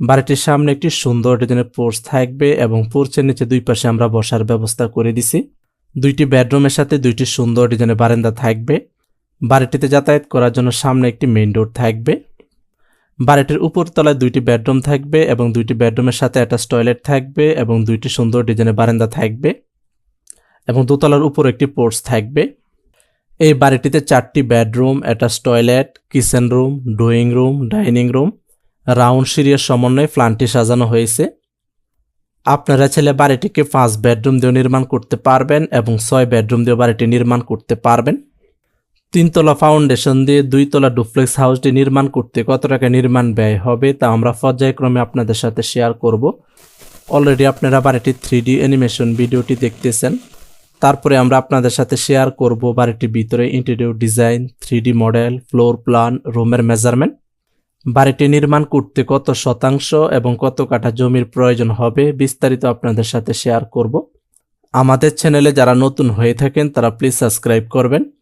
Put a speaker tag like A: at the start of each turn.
A: বাড়িটির সামনে একটি সুন্দর ডিজাইনের পোর্চ থাকবে এবং পোর্চের নিচে দুই পাশে আমরা বসার ব্যবস্থা করে দিছি। দুইটি বেডরুমের সাথে দুইটি সুন্দর ডিজাইনের বারান্দা থাকবে। বাড়িটিতে যাতায়াত করার জন্য সামনে একটি মেইন ডোর থাকবে। বাড়িটির উপরতলায় দুইটি বেডরুম থাকবে এবং দুইটি বেডরুমের সাথে অ্যাটাচ টয়লেট থাকবে এবং দুইটি সুন্দর ডিজাইনের বারান্দা থাকবে এবং দোতলার উপর একটি পোর্চ থাকবে। এই বাড়িটিতে চারটি bedroom, attach toilet, kitchen room, drawing room, dining room round সিরিয়ার সমন্বয়ে প্ল্যানটি সাজানো হয়েছে। আপনারা ছেলে বাড়িটিকে পাঁচ বেডরুম দিয়ে নির্মাণ করতে পারবেন এবং ছয় বেডরুম দিয়ে বাড়িটি নির্মাণ করতে পারবেন। তিনতলা ফাউন্ডেশন দিয়ে দুইতলা ডুপ্লেক্স হাউসটি নির্মাণ করতে কত টাকা নির্মাণ ব্যয় হবে তা আমরা পর্যায়ক্রমে আপনাদের সাথে শেয়ার করব। অলরেডি আপনারা বাড়িটির থ্রি ডি অ্যানিমেশন ভিডিওটি দেখতেছেন। তারপরে আমরা আপনাদের সাথে শেয়ার করব বাড়িটির ভিতরে interior design three D model, floor plan, রুমের মেজারমেন্ট। বাড়িটি নির্মাণ করতে কত শতাংশ এবং কত কাঠা জমির প্রয়োজন হবে বিস্তারিত আপনাদের সাথে শেয়ার করব। আমাদের চ্যানেলে যারা নতুন হয়ে থাকেন, তারা প্লিজ সাবস্ক্রাইব করবেন।